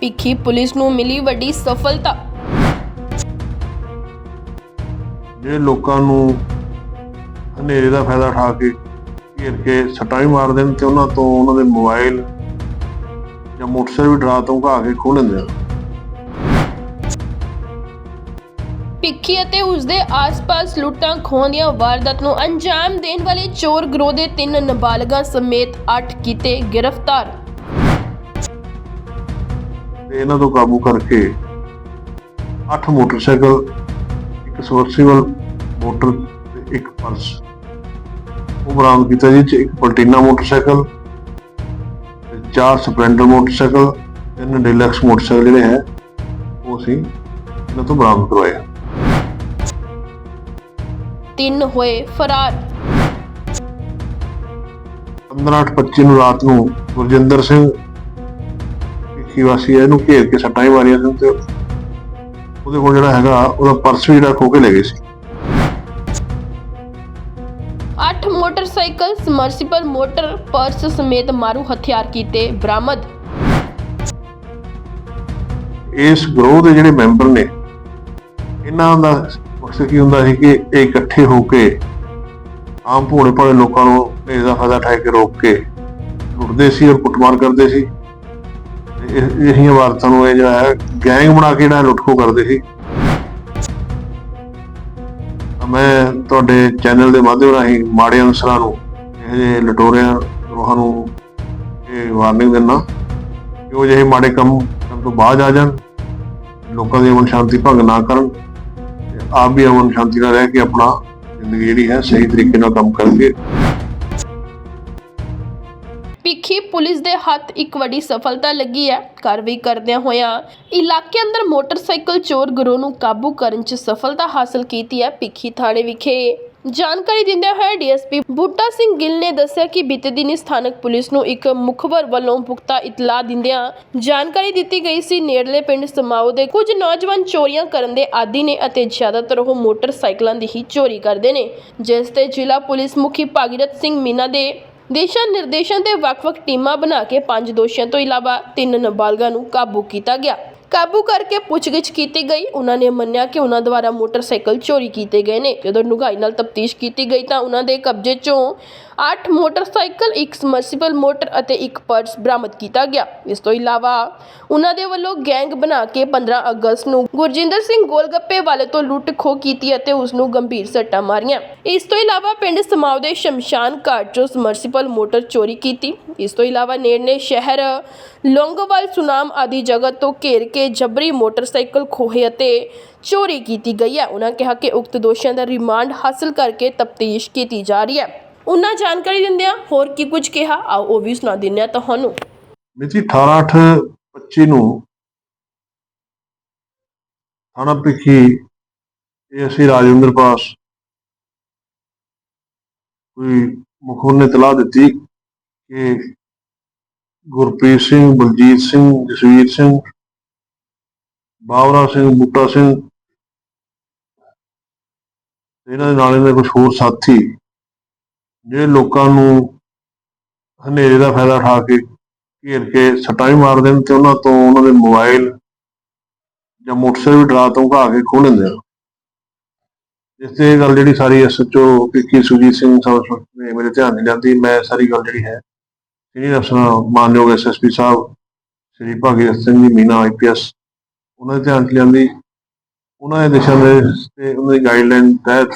Bhikhi police ਨੂੰ ਮਿਲੀ ਵੱਡੀ ਸਫਲਤਾ। ਜਿਹੜੇ ਲੋਕਾਂ ਨੂੰ ਹਨੇਰੇ ਦਾ ਫਾਇਦਾ ਉਠਾ ਕੇ ਘੇਰ ਕੇ ਸੱਟਾਂ ਵੀ ਮਾਰ ਦੇਣ ਤੇ ਉਹਨਾਂ ਤੋਂ ਉਹਨਾਂ ਦੇ ਮੋਬਾਈਲ ਜਾਂ ਮੋਟਰਸਾਈਕਲ ਵੀ ਡਰਾ ਤੋਂ ਘਾ ਕੇ ਖੋਹ ਲੈਂਦੇ ਆ। ਭਿੱਖੀ ਅਤੇ ਉਸ ਦੇ ਆਸ-ਪਾਸ ਲੁੱਟਾਂ ਖੋਹਾਂ ਦੀਆਂ ਵਾਰਦਾਤ ਨੂੰ ਅੰਜਾਮ ਦੇਣ ਵਾਲੇ ਚੋਰ ਗਰੋਹ ਦੇ ਤਿੰਨ ਨਾਬਾਲਗਾਂ ਸਮੇਤ 8 ਕੀਤੇ ਗ੍ਰਿਫਤਾਰ। ਤੇ ਇਹਨਾਂ ਤੋਂ ਕਾਬੂ ਕਰਕੇ 8 ਮੋਟਰਸਾਈਕਲ ਇੱਕ ਸਵਰਸੀਬਲ ਮੋਟਰ ਤੇ ਇੱਕ ਪਰਸ ਉਹ ਬਰਾਮਦ ਕੀਤਾ ਜੀ ਚ ਇੱਕ ਪਲਟੀਨਾ ਮੋਟਰਸਾਈਕਲ ਤੇ ਚਾਰ ਸਪਲੈਂਡਰ ਮੋਟਰਸਾਈਕਲ ਤਿੰਨ ਡਿਲੈਕਸ ਮੋਟਰਸਾਈਕਲ ਜਿਹੜੇ ਹੈ ਉਹ ਅਸੀਂ ਇਹਨਾਂ ਤੋਂ ਬਰਾਮਦ ਕਰਵਾਏ ਆ। ਤਿੰਨ ਹੋਏ ਫਰਾਰ 15/25 ਨੂੰ ਰਾਤ ਨੂੰ ਗੁਰਜਿੰਦਰ ਸਿੰਘ ਕੀ ਵਾਸੀ ਇਹਨੂੰ ਘੇਰ ਕੇ ਸੱਟਾਂ ਹੀ ਮਾਰੀਆਂ ਸੀ ਤੇ ਉਹਦੇ ਕੋਲ ਜਿਹੜਾ ਹੈਗਾ ਉਹਦਾ ਪਰਸ ਵੀ ਜਿਹੜਾ ਖੋ ਕੇ ਲੈ ਗਏ ਸੀ। 8 ਮੋਟਰਸਾਈਕਲ ਸਮਰਸੀਬਲ ਮੋਟਰ ਪਰਸ ਸਮੇਤ ਮਾਰੂ ਹਥਿਆਰ ਕੀਤੇ ਬਰਾਮਦ। ਇਸ ਗਰੋਹ ਦੇ ਜਿਹੜੇ ਮੈਂਬਰ ਨੇ ਇਹਨਾਂ ਦਾ ਮਕਸਦ ਕੀ ਹੁੰਦਾ ਸੀ ਕਿ ਇਹ ਇਕੱਠੇ ਹੋ ਕੇ ਆਮ ਭੋਲੇ ਭਾਲੇ ਲੋਕਾਂ ਨੂੰ ਇਸ ਦਾ ਫਾਇਦਾ ਉਠਾ ਕੇ ਰੋਕ ਕੇ ਲੁੱਟਦੇ ਸੀ ਔਰ ਕੁੱਟਮਾਰ ਕਰਦੇ ਸੀ। ਇਹ ਇਹੀਆਂ ਵਾਰਤਾਂ ਨੂੰ ਇਹ ਜਿਹੜਾ ਹੈ ਗੈਂਗ ਬਣਾ ਕੇ ਜਿਹੜਾ ਲੁੱਟ ਖੋ ਕਰਦੇ ਸੀ। ਮੈਂ ਤੁਹਾਡੇ ਚੈਨਲ ਦੇ ਮਾਧਿਅਮ ਰਾਹੀਂ ਮਾੜੇ ਅਨਸਰਾਂ ਨੂੰ, ਇਹ ਜਿਹੇ ਲਟੋਰਿਆਂ ਗਰੋਹਾਂ ਨੂੰ ਇਹ ਵਾਰਨਿੰਗ ਦਿੰਦਾ ਕਿ ਉਹ ਜਿਹੇ ਮਾੜੇ ਕੰਮ ਕਰਨ ਤੋਂ ਬਾਅਦ ਆ ਜਾਣ, ਲੋਕਾਂ ਦੀ ਅਮਨ ਸ਼ਾਂਤੀ ਭੰਗ ਨਾ ਕਰਨ ਤੇ ਆਪ ਵੀ ਅਮਨ ਸ਼ਾਂਤੀ ਨਾਲ ਰਹਿ ਕੇ ਆਪਣਾ ਜ਼ਿੰਦਗੀ ਜਿਹੜੀ ਹੈ ਸਹੀ ਤਰੀਕੇ ਨਾਲ ਕੰਮ ਕਰਨਗੇ ਭਿੱਖੀ ਪੁਲਿਸ ਦੇ ਹੱਥ ਇੱਕ ਵੱਡੀ ਸਫਲਤਾ ਲੱਗੀ ਹੈ। ਕਾਰਵਾਈ ਕਰਦਿਆਂ ਹੋਇਆਂ ਇਲਾਕੇ ਅੰਦਰ ਮੋਟਰਸਾਈਕਲ ਚੋਰ ਗਰੋਹ ਨੂੰ ਕਾਬੂ ਕਰਨ 'ਚ ਸਫਲਤਾ ਹਾਸਲ ਕੀਤੀ ਹੈ ਭਿੱਖੀ ਥਾਣੇ ਵਿਖੇ। ਜਾਣਕਾਰੀ ਦਿੰਦਿਆਂ ਹੋਇਆ ਡੀਐਸਪੀ ਬੂਟਾ ਸਿੰਘ ਗਿੱਲ ਨੇ ਦੱਸਿਆ ਕਿ ਬੀਤੇ ਦਿਨੀ ਸਥਾਨਕ ਪੁਲਿਸ ਨੂੰ ਇੱਕ ਮੁਖਬਰ ਵੱਲੋਂ ਪੁਖਤਾ ਇਤਲਾਹ ਦਿੰਦਿਆਂ ਜਾਣਕਾਰੀ ਦਿੱਤੀ ਗਈ ਸੀ। ਨੇੜਲੇ ਪਿੰਡ ਸਮਾਓ ਦੇ ਕੁਝ ਨੌਜਵਾਨ ਚੋਰੀਆਂ ਕਰਨ ਦੇ ਆਦੀ ਨੇ ਅਤੇ ਜ਼ਿਆਦਾਤਰ ਉਹ ਮੋਟਰਸਾਈਕਲਾਂ ਦੀ ਹੀ ਚੋਰੀ ਕਰਦੇ ਨੇ। ਜਿਸ ਤੇ ਜ਼ਿਲ੍ਹਾ ਪੁਲਿਸ ਮੁਖੀ ਭਾਗੀਰਥ ਸਿੰਘ ਮੀਨਾ ਦੇ ਦਿਸ਼ਾ ਨਿਰਦੇਸ਼ਾਂ ਤੇ ਵੱਖ-ਵੱਖ ਟੀਮਾਂ ਬਣਾ ਕੇ ਪੰਜ ਦੋਸ਼ੀਆਂ ਤੋਂ ਇਲਾਵਾ ਤਿੰਨ ਨਾਬਾਲਗਾਂ ਨੂੰ ਕਾਬੂ ਕੀਤਾ ਗਿਆ। ਕਾਬੂ ਕਰਕੇ ਪੁੱਛਗਿੱਛ ਕੀਤੀ ਗਈ। ਉਹਨਾਂ ਨੇ ਮੰਨਿਆ ਕਿ ਉਹਨਾਂ ਦੁਆਰਾ ਮੋਟਰਸਾਈਕਲ ਚੋਰੀ ਕੀਤੇ ਗਏ ਨੇ। ਜਦੋਂ ਡੂੰਘਾਈ ਨਾਲ ਤਫਤੀਸ਼ ਕੀਤੀ ਗਈ ਤਾਂ ਉਹਨਾਂ ਦੇ ਕਬਜ਼ੇ 'ਚੋਂ 8 ਮੋਟਰਸਾਈਕਲ, ਇੱਕ ਸਮਰਸੀਬਲ ਮੋਟਰ ਅਤੇ ਇੱਕ ਪਰਸ ਬਰਾਮਦ ਕੀਤਾ ਗਿਆ। ਇਸ ਤੋਂ ਇਲਾਵਾ ਉਹਨਾਂ ਦੇ ਵੱਲੋਂ ਗੈਂਗ ਬਣਾ ਕੇ 15 ਅਗਸਤ ਨੂੰ ਗੁਰਜਿੰਦਰ ਸਿੰਘ ਗੋਲਗੱਪੇ ਵਾਲੇ ਤੋਂ ਲੁੱਟ ਖੋਹ ਕੀਤੀ ਅਤੇ ਉਸ ਨੂੰ ਗੰਭੀਰ ਸੱਟਾਂ ਮਾਰੀਆਂ। ਇਸ ਤੋਂ ਇਲਾਵਾ ਪਿੰਡ ਸਮਾਉ ਦੇ ਸ਼ਮਸ਼ਾਨ ਘਾਟ 'ਚੋਂ ਸਮਰਸੀਬਲ ਮੋਟਰ ਚੋਰੀ ਕੀਤੀ। ਇਸ ਤੋਂ ਇਲਾਵਾ ਨੇੜਲੇ ਸ਼ਹਿਰ ਲੌਂਗੋਵਾਲ, ਸੁਨਾਮ ਆਦਿ ਜਗ੍ਹਾ ਤੋਂ ਘੇਰ ਕੇ ਜਬਰੀ ਮੋਟਰਸਾਈਕਲ ਖੋਹੇ ਅਤੇ ਚੋਰੀ ਕੀਤੀ ਗਈ ਹੈ। ਉਹਨਾਂ ਕਿਹਾ ਕਿ ਉਕਤ ਦੋਸ਼ੀਆਂ ਦਾ ਰਿਮਾਂਡ ਹਾਸਲ ਕਰਕੇ ਤਫਤੀਸ਼ ਕੀਤੀ ਜਾ ਰਹੀ ਹੈ। ਉਹਨਾਂ ਜਾਣਕਾਰੀ ਦਿੰਦਿਆਂ ਹੋਰ ਕੀ ਕੁਝ ਕਿਹਾ, ਆਓ ਉਹ ਵੀ ਸੁਣਾ ਦਿੰਦੇ ਹਾਂ ਤੁਹਾਨੂੰ। ਮਿਤੀ 18/25 ਨੂੰ ਥਾਣਾ ਭਿੱਖੀ, ਇਹ ਰਾਜਿੰਦਰ ਪਾਸ ਕੋਈ ਮੁਖਬਰ ਨੇ ਤਲਾਹ ਦਿੱਤੀ ਕਿ ਗੁਰਪ੍ਰੀਤ ਸਿੰਘ, ਬਲਜੀਤ ਸਿੰਘ, ਜਸਵੀਰ ਸਿੰਘ, ਬਾਵਰਾ ਸਿੰਘ, ਬੂਟਾ ਸਿੰਘ ਇਹਨਾਂ ਦੇ ਨਾਲ ਇਹਨਾਂ ਦੇ ਕੁਝ ਹੋਰ ਸਾਥੀ ਜਿਹੜੇ ਲੋਕਾਂ ਨੂੰ ਹਨੇਰੇ ਦਾ ਫਾਇਦਾ ਉਠਾ ਕੇ ਘੇਰ ਕੇ ਸੱਟਾਂ ਵੀ ਮਾਰ ਦੇਣ ਤੇ ਉਹਨਾਂ ਤੋਂ ਉਹਨਾਂ ਦੇ ਮੋਬਾਈਲ ਜਾਂ ਮੋਟਰਸਾਈਕਲ ਵੀ ਡਰਾ ਤੋਂ ਘਾ ਕੇ ਖੋਹ ਲੈਂਦੇ ਆ। ਇਸ ਤੇ ਇਹ ਗੱਲ ਜਿਹੜੀ ਸਾਰੀ ਐਸਐਚਓ ਪਿੱਕੀ ਸੁਜੀਤ ਸਿੰਘ ਸਾਹਿਬ ਨੇ ਮੇਰੇ ਧਿਆਨ ਨਹੀਂ ਲਿਆਂਦੀ ਮੈਂ ਸਾਰੀ ਗੱਲ ਜਿਹੜੀ ਹੈ ਸੀਨੀਅਰ ਅਫਸਰਾਂ, ਮਾਨਯੋਗ ਐਸਐਸਪੀ ਸਾਹਿਬ, ਸ੍ਰੀ ਭਾਗੀਰਥ ਸਿੰਘ ਜੀ, ਮੀਨਾ ਆਈਪੀਐਸ ਉਹਨਾਂ ਦੇ ਧਿਆਨ ਚ ਲਿਆਂਦੀ। ਉਹਨਾਂ ਦੇ ਦਿਸ਼ਾ ਨਿਰਦੇਸ਼ ਤੇ ਉਹਨਾਂ ਦੀ ਗਾਈਡਲਾਈਨ ਤਹਿਤ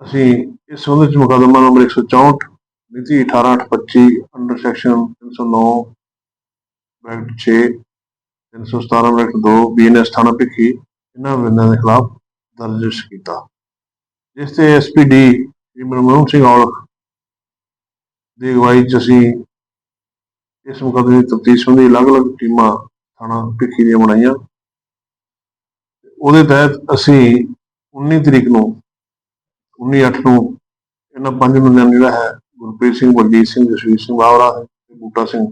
ਅਸੀਂ ਇਸ ਸੰਬੰਧ ਵਿੱਚ ਮੁਕੱਦਮਾ ਨੰਬਰ 164 ਮਿਤੀ 18/8/25 ਅੰਡਰ ਸੈਕਸ਼ਨ 309 ਬੈਕਟ 6 317 ਬੈਕਟ 2 ਬੀਐਨਐਸ ਥਾਣਾ ਭਿੱਖੀ, ਇਹਨਾਂ ਬੰਦਿਆਂ ਦੇ ਖਿਲਾਫ ਦਰਜ ਕੀਤਾ। ਜਿਸ ਤੇ ਐਸਪੀਡੀ ਸ੍ਰੀ ਮਨਮੋਹਨ ਸਿੰਘ ਔਲਖ ਦੀ ਅਗਵਾਈ ਚ ਅਸੀਂ ਇਸ ਮੁਕੱਦਮੇ ਦੀ ਤਫਤੀਸ਼ ਸੰਬੰਧੀ ਅਲੱਗ-ਅਲੱਗ ਟੀਮਾਂ ਥਾਣਾ ਭਿੱਖੀ ਦੀਆਂ ਬਣਾਈਆਂ। ਉਹਦੇ ਤਹਿਤ ਅਸੀਂ 19 ਤਰੀਕ ਨੂੰ 19/8 ਨੂੰ ਇਹਨਾਂ ਪੰਜ ਬੰਦਿਆਂ ਨੂੰ ਜਿਹੜਾ ਹੈ ਗੁਰਪ੍ਰੀਤ ਸਿੰਘ, ਬਲਜੀਤ ਸਿੰਘ, ਜਸਵੀਰ ਸਿੰਘ ਬਾਵਰਾ ਤੇ ਬੂਟਾ ਸਿੰਘ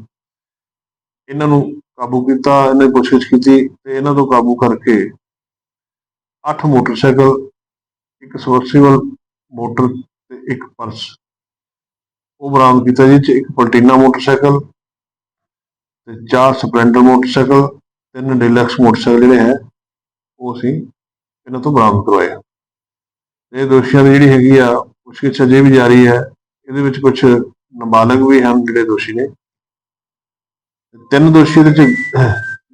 ਇਹਨਾਂ ਨੂੰ ਕਾਬੂ ਕੀਤਾ, ਇਹਨੇ ਦੀ ਪੁੱਛਗਿੱਛ ਕੀਤੀ ਤੇ ਇਹਨਾਂ ਤੋਂ ਕਾਬੂ ਕਰਕੇ 8 ਮੋਟਰਸਾਈਕਲ, ਇੱਕ ਸਵਰਸੀਬਲ ਮੋਟਰ ਤੇ ਇੱਕ ਪਰਸ ਉਹ ਬਰਾਮਦ ਕੀਤਾ ਜੀ ਚ ਇੱਕ ਪਲਟੀਨਾ ਮੋਟਰਸਾਈਕਲ ਤੇ ਚਾਰ ਸਪਲੈਂਡਰ ਮੋਟਰਸਾਈਕਲ, ਤਿੰਨ ਡਿਲਕਸ ਮੋਟਰਸਾਈਕਲ ਜਿਹੜੇ ਹੈ ਉਹ ਅਸੀਂ ਇਹਨਾਂ ਤੋਂ ਬਰਾਮਦ ਕਰਵਾਏ ਇਹ ਦੋਸ਼ੀਆਂ ਦੀ ਜਿਹੜੀ ਹੈਗੀ ਆ, ਪੁੱਛਗਿੱਛ ਅਜੇ ਵੀ ਜਾਰੀ ਹੈ। ਇਹਦੇ ਵਿੱਚ ਕੁਝ ਨਾਬਾਲਗ ਵੀ ਹਨ ਜਿਹੜੇ ਦੋਸ਼ੀ ਨੇ। ਤਿੰਨ ਦੋਸ਼ੀ ਇਹਦੇ ਚ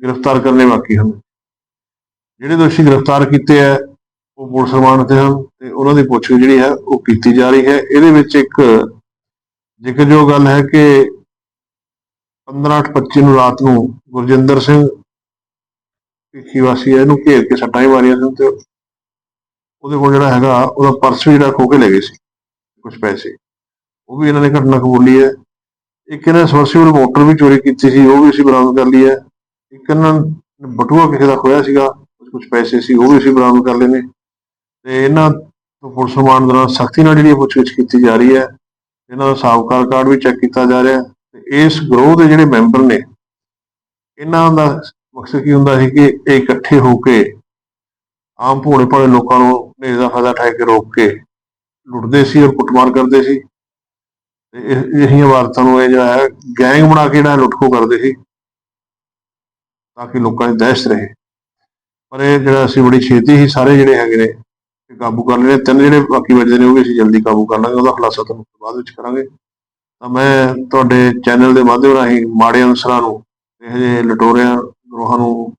ਗ੍ਰਿਫਤਾਰ ਕਰਨੇ ਬਾਕੀ ਹਨ। ਜਿਹੜੇ ਦੋਸ਼ੀ ਗ੍ਰਿਫਤਾਰ ਕੀਤੇ ਆ, ਉਹ ਪੁਲਿਸ ਰਿਮਾਂਡ ਤੇ ਹਨ ਤੇ ਉਹਨਾਂ ਦੀ ਪੁੱਛਗਿੱਛ ਜਿਹੜੀ ਹੈ, ਉਹ ਕੀਤੀ ਜਾ ਰਹੀ ਹੈ। ਇਹਦੇ ਵਿੱਚ ਇੱਕ ਜ਼ਿਕਰਯੋਗ ਗੱਲ ਹੈ ਕਿ 15/25 ਨੂੰ ਰਾਤ ਨੂੰ ਗੁਰਜਿੰਦਰ ਸਿੰਘ ਭਿੱਖੀ ਵਾਸੀ ਹੈ, ਇਹਨੂੰ ਘੇਰ ਕੇ ਸੱਟਾਂ ਹੀ ਮਾਰੀਆਂ ਸਨ ਤੇ ਉਹਦੇ ਕੋਲ ਜਿਹੜਾ ਹੈਗਾ, ਉਹਦਾ ਪਰਸ ਵੀ ਜਿਹੜਾ ਖੋ ਕੇ ਲੈ ਗਏ ਸੀ ਕੁਝ ਪੈਸੇ। ਉਹ ਵੀ ਇਹਨਾਂ ਨੇ ਘਟਨਾ ਕਬੂਲੀ ਹੈ। ਇੱਕ ਇਹਨਾਂ ਸਵਰਸੀਬਲ ਮੋਟਰ ਵੀ ਚੋਰੀ ਕੀਤੀ ਸੀ, ਉਹ ਵੀ ਅਸੀਂ ਬਰਾਮਦ ਕਰ ਲਈ ਹੈ। ਇੱਕ ਇਹਨਾਂ ਬਟੂਆ ਕਿਸੇ ਦਾ ਖੋਇਆ ਸੀਗਾ ਕੁਝ ਪੈਸੇ ਸੀ, ਉਹ ਵੀ ਅਸੀਂ ਬਰਾਮਦ ਕਰ ਲਏ ਨੇ। ਤੇ ਇਹਨਾਂ ਤੋਂ ਪੁਲਿਸ ਰਿਮਾਂਡ ਦੌਰਾਨ ਸਖਤੀ ਨਾਲ ਜਿਹੜੀ ਪੁੱਛਗਿੱਛ ਕੀਤੀ ਜਾ ਰਹੀ ਹੈ, ਇਹਨਾਂ ਦਾ ਸਾਬਕਾ ਰਿਕਾਰਡ ਵੀ ਚੈੱਕ ਕੀਤਾ ਜਾ ਰਿਹਾ ਤੇ ਇਸ ਗਰੋਹ ਦੇ ਜਿਹੜੇ ਮੈਂਬਰ ਨੇ, ਇਹਨਾਂ ਦਾ ਮਕਸਦ ਕੀ ਹੁੰਦਾ ਸੀ ਕਿ ਇਹ ਇਕੱਠੇ ਹੋ ਕੇ ਆਮ ਭੋਲੇ ਭਾਲੇ ਲੋਕਾਂ ਨੂੰ ਨੇਜ਼ ਦਾ ਫਾਇਦਾ ਠਾਇ ਕੇ ਰੋਕ ਕੇ ਲੁੱਟਦੇ ਸੀ ਔਰ ਕੁੱਟਮਾਰ ਕਰਦੇ ਸੀ। ਤੇ ਇਹ ਵਾਰਤਾਂ ਨੂੰ ਇਹ ਜਿਹੜਾ ਹੈ ਗੈਂਗ ਬਣਾ ਕੇ ਜਿਹੜਾ ਲੁੱਟਖੋ ਕਰਦੇ ਸੀ, ਤਾਂ ਕਿ ਲੋਕਾਂ ਦੀ ਦਹਿਸ਼ਤ ਰਹੇ। ਪਰ ਇਹ ਜਿਹੜਾ ਅਸੀਂ ਬੜੀ ਛੇਤੀ ਹੀ ਸਾਰੇ ਜਿਹੜੇ ਹੈਗੇ ਨੇ, ਇਹ ਕਾਬੂ ਕਰ ਲਏ ਤਿੰਨ ਜਿਹੜੇ ਬਾਕੀ ਬਚਦੇ ਨੇ ਉਹ ਵੀ ਅਸੀਂ ਜਲਦੀ ਕਾਬੂ ਕਰ ਲਾਂਗੇ, ਉਹਦਾ ਖੁਲਾਸਾ ਤੁਹਾਨੂੰ ਬਾਅਦ ਵਿੱਚ ਕਰਾਂਗੇ। ਤਾਂ ਮੈਂ ਤੁਹਾਡੇ ਚੈਨਲ ਦੇ ਮਾਧਿਅਮ ਰਾਹੀਂ ਮਾੜੇ ਅਨਸਰਾਂ ਨੂੰ, ਇਹ ਜਿਹੇ ਲਟੋਰਿਆਂ, ਗਰੋਹਾਂ ਨੂੰ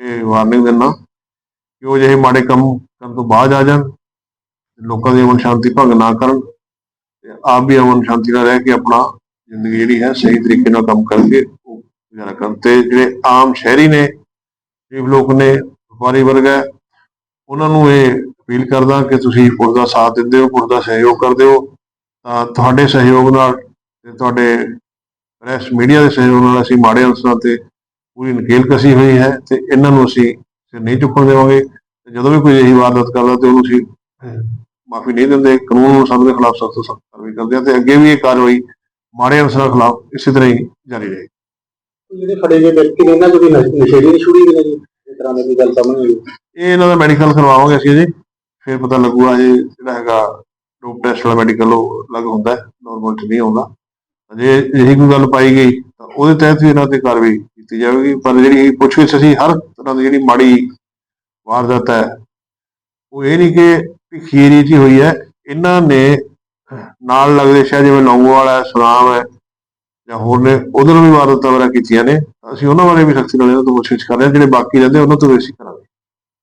ਇਹ ਵਾਰਨਿੰਗ ਦਿੰਦਾ। ਕਿ ਉਹ ਜਿਹੇ ਮਾੜੇ ਕੰਮ ਕਰਨ ਤੋਂ ਬਾਅਦ ਆ ਜਾਣ, ਲੋਕਾਂ ਦੀ ਅਮਨ ਸ਼ਾਂਤੀ ਭੰਗ ਨਾ ਕਰਨ ਤੇ ਆਪ ਵੀ ਅਮਨ ਸ਼ਾਂਤੀ ਨਾਲ ਰਹਿ ਕੇ ਆਪਣਾ ਜ਼ਿੰਦਗੀ ਜਿਹੜੀ ਹੈ ਸਹੀ ਤਰੀਕੇ ਨਾਲ ਕੰਮ ਕਰਕੇ ਉਹ ਗੁਜ਼ਾਰਾ ਕਰਨ ਤੇ ਜਿਹੜੇ ਆਮ ਸ਼ਹਿਰੀ ਨੇ, ਗਰੀਬ ਲੋਕ ਨੇ, ਵਪਾਰੀ ਵਰਗ ਹੈ, ਉਹਨਾਂ ਨੂੰ ਇਹ ਅਪੀਲ ਕਰਦਾ ਕਿ ਤੁਸੀਂ ਪੁਲਿਸ ਦਾ ਸਾਥ ਦਿੰਦੇ ਹੋ ਪੁਲਿਸ ਦਾ ਸਹਿਯੋਗ ਕਰਦੇ ਹੋ, ਤਾਂ ਤੁਹਾਡੇ ਸਹਿਯੋਗ ਨਾਲ ਤੇ ਤੁਹਾਡੇ ਪ੍ਰੈਸ ਮੀਡੀਆ ਦੇ ਸਹਿਯੋਗ ਨਾਲ ਅਸੀਂ ਮਾੜੇ ਅਨਸਰਾਂ ਤੇ ਪੂਰੀ ਨਕੇਲ ਕਸੀ ਹੋਈ ਹੈ ਤੇ ਇਹਨਾਂ ਨੂੰ ਅਸੀਂ ਸਿਰ ਨਹੀਂ ਚੁੱਕਣ ਦੇਵਾਂਗੇ ਤੇ ਜਦੋਂ ਵੀ ਕੋਈ ਇਹੀ ਵਾਰਦਾਤ ਕਰਦਾ ਤੇ ਉਹਨੂੰ ਅਸੀਂ ਮਾਫੀ ਨਹੀਂ ਦਿੰਦੇ ਕਾਨੂੰਨ ਅਨੁਸਾਰ ਦੇ ਖਿਲਾਫ ਸਖਤ ਤੋਂ ਸਖਤ ਕਾਰਵਾਈ ਕਰਦੇ ਹਾਂ ਤੇ ਅੱਗੇ ਵੀ ਇਹ ਕਾਰਵਾਈ ਮਾੜੇ ਅਨਸਰਾਂ ਖਿਲਾਫ ਇਸੇ ਤਰ੍ਹਾਂ ਹੀ ਜਾਰੀ ਰਹੇਗੀ। ਜਿਹੜੇ ਫੜੇ ਗਏ ਵਿਅਕਤੀ ਨੇ ਇਹਨਾਂ ਤੋਂ ਨਸ਼- ਨਸ਼ੇੜੀ ਦੀ ਛੁੜੀ ਵੀ ਨੇ ਜੀ ਇਸ ਤਰ੍ਹਾਂ ਦੀ ਕੋਈ ਗੱਲ ਸਾਹਮਣੇ ਆਈ ਇਹ ਇਹਨਾਂ ਦਾ ਮੈਡੀਕਲ ਕਰਵਾਵਾਂਗੇ ਅਸੀਂ ਜੀ ਫਿਰ ਪਤਾ ਲੱਗੂਗਾ ਜੀ ਜਿਹੜਾ ਹੈਗਾ ਡੋਪ ਟੈਸਟ ਵਾਲਾ ਮੈਡੀਕਲ ਉਹ ਅਲੱਗ ਹੁੰਦਾ ਨਾਰਮਲ ਚ ਨਹੀਂ ਆਉਂਦਾ। ਜੇ ਇਹੀ ਕੋਈ ਗੱਲ ਪਾਈ ਗਈ ਤਾਂ ਉਹਦੇ ਤਹਿਤ ਵੀ ਇਹਨਾਂ ਤੇ ਕਾਰਵਾਈ ਕੀਤੀ ਜਾਵੇਗੀ। ਪਰ ਜਿਹੜੀ ਪੁੱਛਗਿੱਛ ਅਸੀਂ ਹਰ ਤਰ੍ਹਾਂ ਦੀ ਜਿਹੜੀ ਮਾੜੀ ਵਾਰਦਾਤ ਹੈ, ਉਹ ਇਹ ਨਹੀਂ ਕਿ ਭਿੱਖੀ ਏਰੀਏ ਹੋਈ ਹੈ। ਇਹਨਾਂ ਨੇ ਨਾਲ ਲੱਗਦੇ ਸ਼ਹਿਰ ਜਿਵੇਂ ਲੌਂਗੋਵਾਲ ਹੈ, ਸੁਨਾਮ ਹੈ ਜਾਂ ਹੋਰ ਨੇ ਉਧਰ ਵੀ ਵਾਰਦਾਤਾਂ ਵਗੈਰਾ ਕੀਤੀਆਂ ਨੇ। ਅਸੀਂ ਉਹਨਾਂ ਬਾਰੇ ਵੀ ਸਖਤੀ ਨਾਲ ਇਹਨਾਂ ਤੋਂ ਪੁੱਛਗਿੱਛ ਕਰ ਰਹੇ ਹਾਂ, ਜਿਹੜੇ ਬਾਕੀ ਰਹਿੰਦੇ ਉਹਨਾਂ ਤੋਂ ਵੀ ਅਸੀਂ ਕਰਾਂਗੇ।